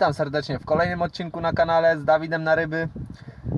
Witam serdecznie w kolejnym odcinku na kanale z Dawidem na ryby.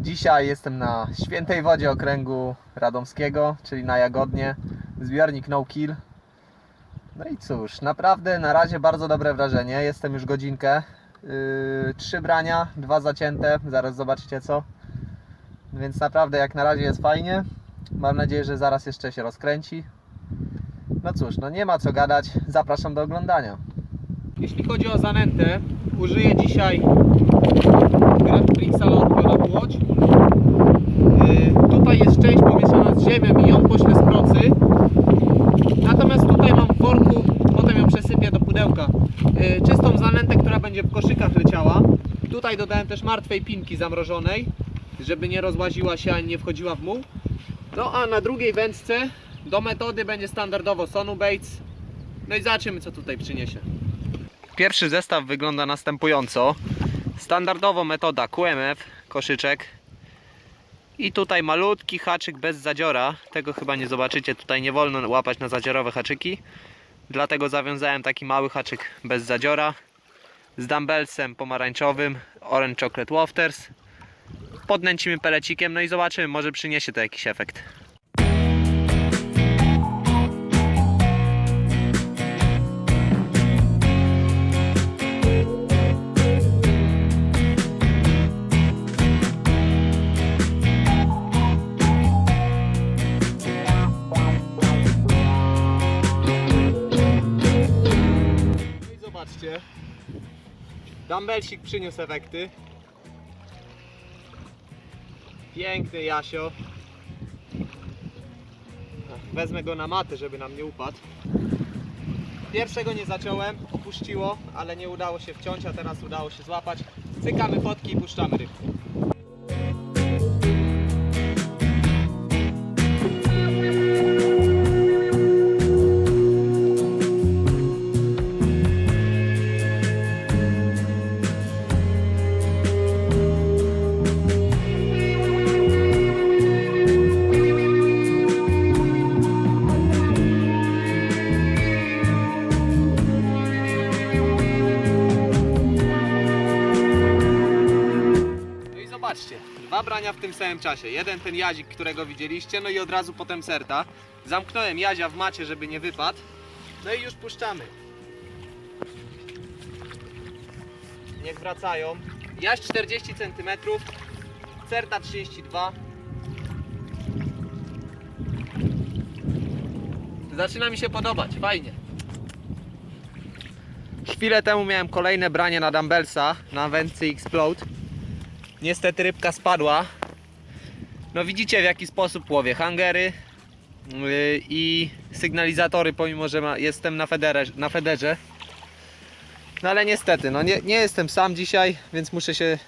Dzisiaj jestem na świętej wodzie okręgu radomskiego, czyli na Jagodnie. Zbiornik No Kill. No i cóż, naprawdę na razie bardzo dobre wrażenie. Jestem już godzinkę. Yy, trzy brania, dwa zacięte, zaraz zobaczycie co. Więc naprawdę jak na razie jest fajnie. Mam nadzieję, że zaraz jeszcze się rozkręci. No cóż, no nie ma co gadać. Zapraszam do oglądania. Jeśli chodzi o zanętę, użyję dzisiaj Grand Prix Salorko na płoć. Yy, tutaj jest część pomieszana z ziemią i ją poślę z procy. Natomiast tutaj mam w worku, potem ją przesypię do pudełka. Yy, czystą zanętę, która będzie w koszykach leciała. Tutaj dodałem też martwej pinki zamrożonej, żeby nie rozłaziła się ani nie wchodziła w muł. No a na drugiej wędce do metody będzie standardowo Sonu Baits. No i zobaczymy co tutaj przyniesie. Pierwszy zestaw wygląda następująco. Standardowo metoda QMF, koszyczek. I tutaj malutki haczyk bez zadziora. Tego chyba nie zobaczycie. Tutaj nie wolno łapać na zadziorowe haczyki. Dlatego zawiązałem taki mały haczyk bez zadziora. Z dumbbellsem pomarańczowym Orange Chocolate Wafters. Podnęcimy pelecikiem, no i zobaczymy, może przyniesie to jakiś efekt. Zobaczcie. Dumbbellsik przyniósł efekty. Piękny Jasio. Wezmę go na matę, żeby nam nie upadł. Pierwszego nie zaciąłem, opuściło, ale nie udało się wciąć, a teraz udało się złapać. Cykamy fotki i puszczamy rybkę. Brania w tym samym czasie. Jeden ten jazik, którego widzieliście, no i od razu potem serta. Zamknąłem jazia w macie, żeby nie wypadł. No i już puszczamy. Niech wracają. Jaś 40 cm, certa 32. Zaczyna mi się podobać, fajnie. Chwilę temu miałem kolejne branie na dumbbellsa na wędce Explode. Niestety rybka spadła. No widzicie w jaki sposób łowię. Hangery yy, i sygnalizatory, pomimo że ma, jestem na, federze, na federze. No ale niestety, no nie, nie jestem sam dzisiaj, więc muszę się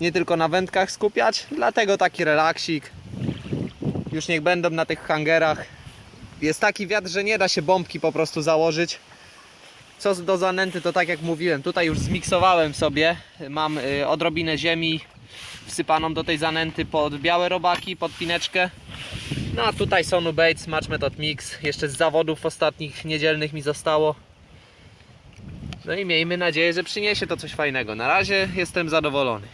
nie tylko na wędkach skupiać. Dlatego taki relaksik. Już niech będą na tych hangerach. Jest taki wiatr, że nie da się bombki po prostu założyć. Co do zanęty, to tak jak mówiłem, tutaj już zmiksowałem sobie. Mam y, odrobinę ziemi wsypaną do tej zanęty pod białe robaki, pod pineczkę. No a tutaj Sonu Baits, Match Method Mix. Jeszcze z zawodów ostatnich niedzielnych mi zostało. No i miejmy nadzieję, że przyniesie to coś fajnego. Na razie jestem zadowolony.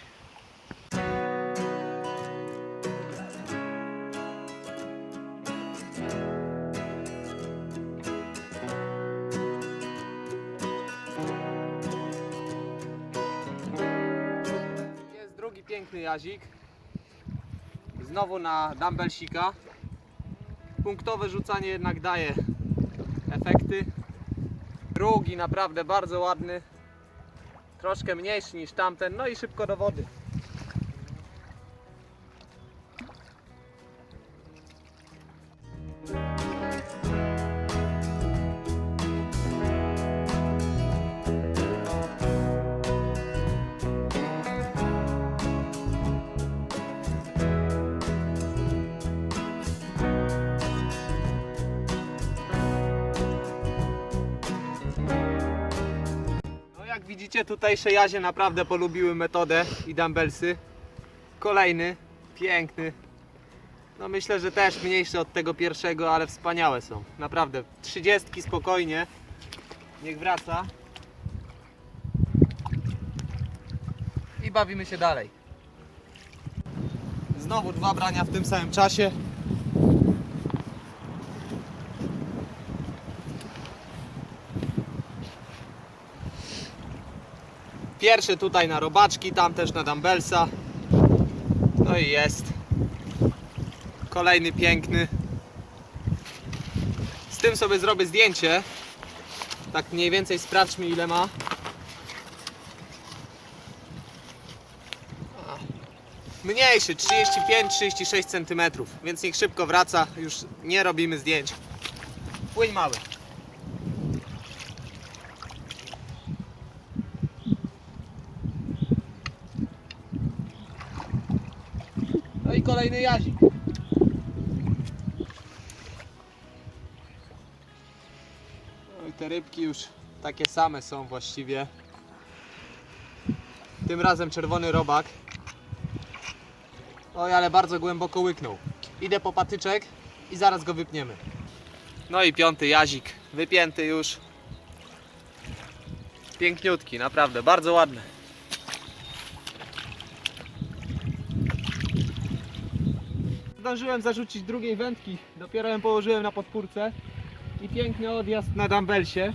Piękny jazik. Znowu na dumbbellsika. Punktowe rzucanie jednak daje efekty. Drugi naprawdę bardzo ładny. Troszkę mniejszy niż tamten, no i szybko do wody. Widzicie tutejsze jazie naprawdę polubiły metodę i dumbbellsy. Kolejny, piękny. No myślę, że też mniejszy od tego pierwszego, ale wspaniałe są. Naprawdę, trzydziestki spokojnie. Niech wraca. bawimy się dalej. Znowu dwa brania w tym samym czasie. Pierwszy tutaj na robaczki, tam też na dumbbellsa. No i jest. Kolejny piękny. Z tym sobie zrobię zdjęcie. Tak mniej więcej sprawdźmy ile ma. Mniejszy, 35-36 cm, więc niech szybko wraca, już nie robimy zdjęć. Płyń mały. Kolejny jazik. No te rybki już takie same są właściwie. Tym razem czerwony robak. Oj, ale bardzo głęboko łyknął. Idę po patyczek i zaraz go wypniemy. No i piąty jazik, wypięty już. Piękniutki, naprawdę, bardzo ładny. Zdążyłem zarzucić drugiej wędki, dopiero ją położyłem na podpórce i piękny odjazd na dumbbellsie.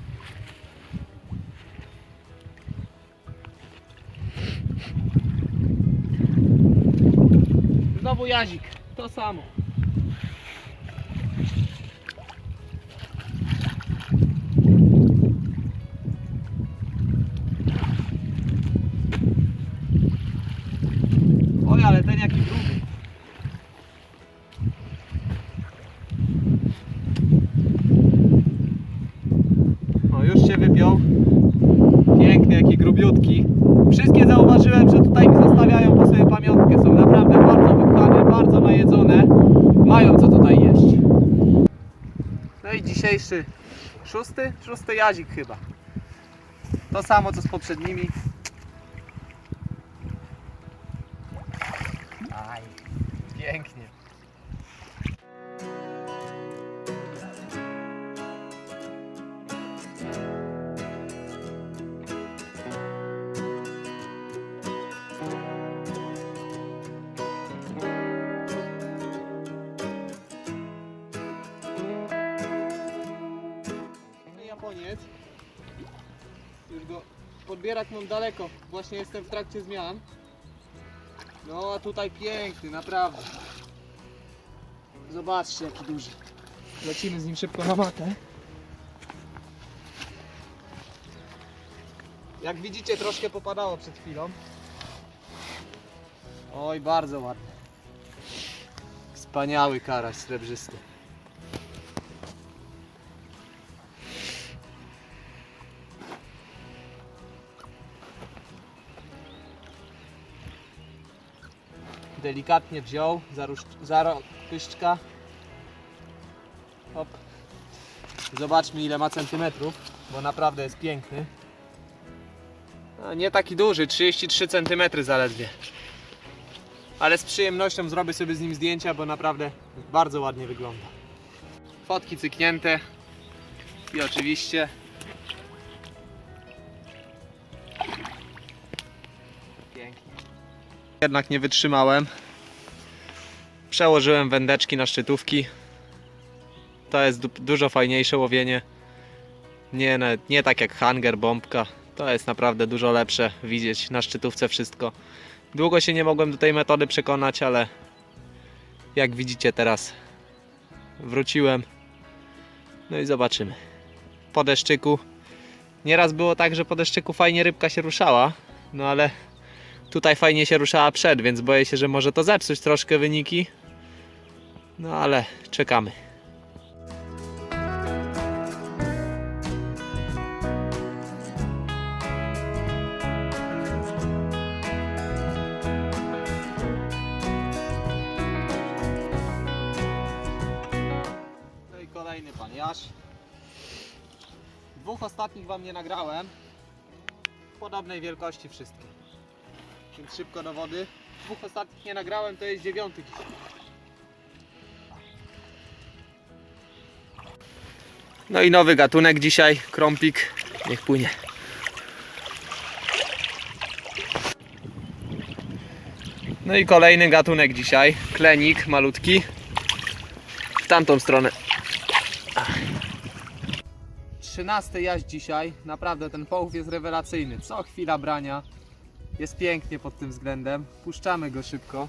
Znowu jazik, to samo. Oj, ale ten jaki gruby. O, już się wypiął. Piękny, jaki grubiutki. Wszystkie zauważyłem, że tutaj mi zostawiają po sobie pamiątkę. Są naprawdę bardzo wypchane, bardzo najedzone. Mają co tutaj jeść. Dzisiejszy szósty, szósty jazik chyba. To samo co z poprzednimi. Podbierać mam daleko. Właśnie jestem w trakcie zmian. No a tutaj piękny, naprawdę. Zobaczcie jaki duży. Lecimy z nim szybko na matę. Jak widzicie troszkę popadało przed chwilą. Oj, bardzo ładny. Wspaniały karaś srebrzysty. Delikatnie wziął za, róż, za pyszczka. Hop. Zobaczmy ile ma centymetrów, bo naprawdę jest piękny. A nie taki duży, 33 centymetry zaledwie. Ale z przyjemnością zrobię sobie z nim zdjęcia, bo naprawdę bardzo ładnie wygląda. Fotki cyknięte. I oczywiście Jednak nie wytrzymałem. Przełożyłem wędeczki na szczytówki. To jest du- dużo fajniejsze łowienie. Nie, nie tak jak hanger, bombka. To jest naprawdę dużo lepsze widzieć na szczytówce wszystko. Długo się nie mogłem do tej metody przekonać, ale jak widzicie teraz wróciłem. No i zobaczymy. Po deszczyku. Nieraz było tak, że po deszczyku fajnie rybka się ruszała, no ale Tutaj fajnie się ruszała przed, więc boję się, że może to zepsuć troszkę wyniki. No ale czekamy. No i kolejny pan Jaś. Dwóch ostatnich wam nie nagrałem. Podobnej wielkości wszystkie więc szybko do wody. Dwóch ostatnich nie nagrałem, to jest dziewiąty. No i nowy gatunek dzisiaj, krąpik. Niech płynie. No i kolejny gatunek dzisiaj. Klenik malutki. W tamtą stronę. Trzynasty jaś dzisiaj. Naprawdę ten połów jest rewelacyjny. Co chwila brania. Jest pięknie pod tym względem. Puszczamy go szybko.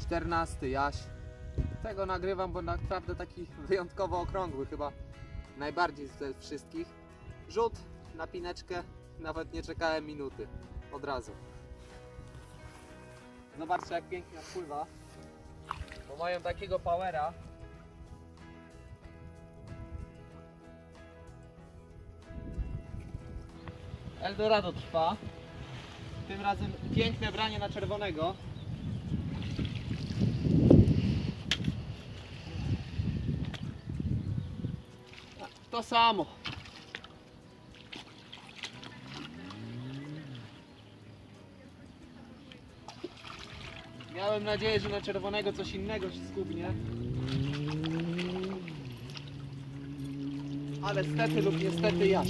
Czternasty jaś. Tego nagrywam, bo naprawdę taki wyjątkowo okrągły chyba. Najbardziej ze wszystkich. Rzut na pineczkę. Nawet nie czekałem minuty. Od razu. Zobaczcie jak pięknie pływa. Bo mają takiego powera. Eldorado trwa. Tym razem piękne branie na czerwonego. To samo. Miałem nadzieję, że na czerwonego coś innego się skubnie. Ale stety lub niestety Jaś.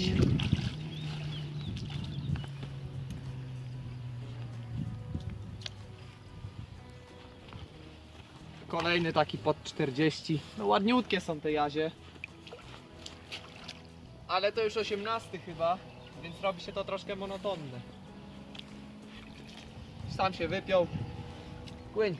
Kolejny taki pod 40. No ładniutkie są te jazie. Ale to już 18 chyba, więc robi się to troszkę monotonne. Sam się wypiął. Płyń.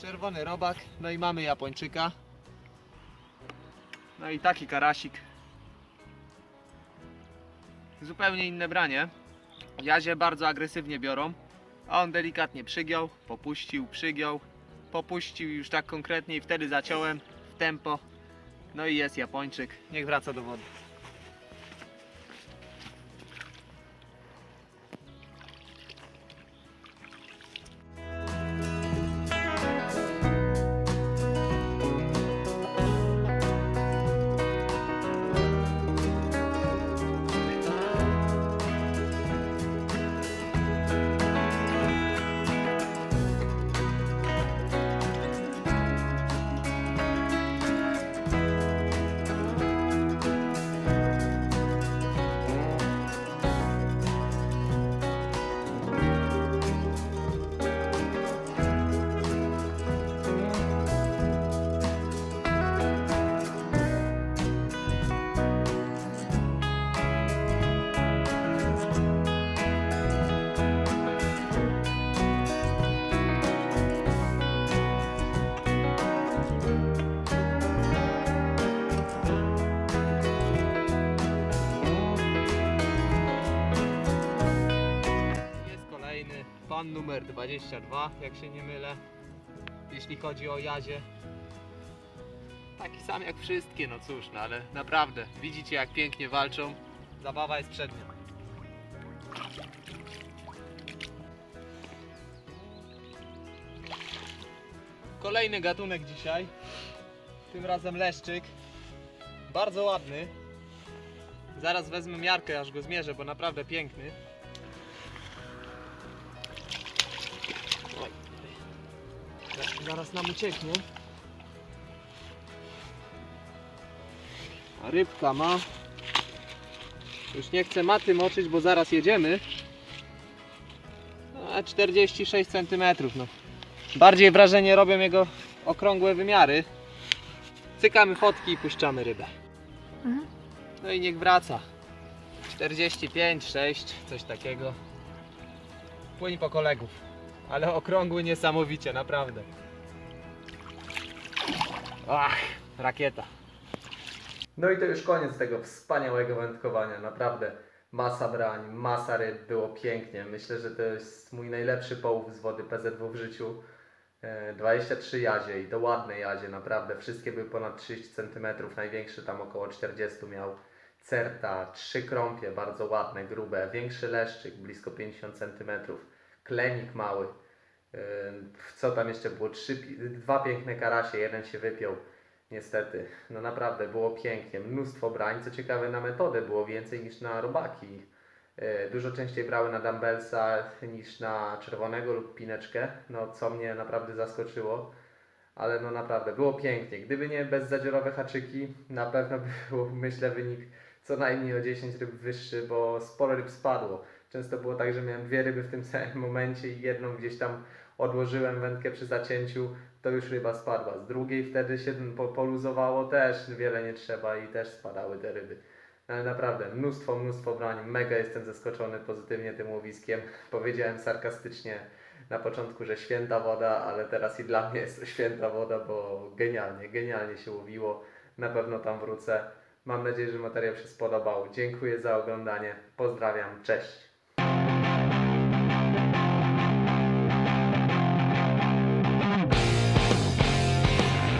Czerwony robak, no i mamy Japończyka. No i taki karasik. Zupełnie inne branie. Jazie bardzo agresywnie biorą, a on delikatnie przygiął, popuścił, przygiął, popuścił już tak konkretnie i wtedy zaciąłem w tempo. No i jest Japończyk. Niech wraca do wody. Numer 22, jak się nie mylę, jeśli chodzi o jazie. Taki sam jak wszystkie, no cóż, no ale naprawdę, widzicie jak pięknie walczą. Zabawa jest przed nią. Kolejny gatunek dzisiaj. Tym razem leszczyk. Bardzo ładny. Zaraz wezmę miarkę, aż go zmierzę, bo naprawdę piękny. Zaraz nam ucieknie. A rybka ma. Już nie chcę maty moczyć, bo zaraz jedziemy. A 46 cm. No. Bardziej wrażenie robią jego okrągłe wymiary. Cykamy fotki i puszczamy rybę. No i niech wraca. 45, 6, coś takiego. Płyń po kolegów. Ale okrągły niesamowicie, naprawdę. Ach, rakieta. No i to już koniec tego wspaniałego wędkowania. Naprawdę masa brań, masa ryb, było pięknie. Myślę, że to jest mój najlepszy połów z wody PZW w życiu. E, 23 jazie i to ładne jazie, naprawdę. Wszystkie były ponad 30 cm, największy tam około 40 miał. Certa, trzy krąpie, bardzo ładne, grube, większy leszczyk, blisko 50 cm, klenik mały. Yy, Co tam jeszcze było? Trzy, dwa piękne karasie, jeden się wypiął. Niestety, no naprawdę było pięknie, mnóstwo brań. Co ciekawe, na metodę było więcej niż na robaki. e, dużo częściej brały na dumbbellsa niż na czerwonego lub pineczkę, no co mnie naprawdę zaskoczyło. Ale no naprawdę, było pięknie. Gdyby nie bezzadziorowe haczyki, na pewno by był, myślę, wynik co najmniej o 10 ryb wyższy, bo sporo ryb spadło. Często było tak, że miałem dwie ryby w tym samym momencie i jedną gdzieś tam odłożyłem wędkę przy zacięciu, to już ryba spadła. Z drugiej wtedy się po, poluzowało też, wiele nie trzeba i też spadały te ryby. Ale naprawdę, mnóstwo, mnóstwo broni. Mega jestem zaskoczony pozytywnie tym łowiskiem. Powiedziałem sarkastycznie na początku, że święta woda, ale teraz i dla mnie jest to święta woda, bo genialnie, genialnie się łowiło. Na pewno tam wrócę. Mam nadzieję, że materiał się spodobał. Dziękuję za oglądanie. Pozdrawiam. Cześć.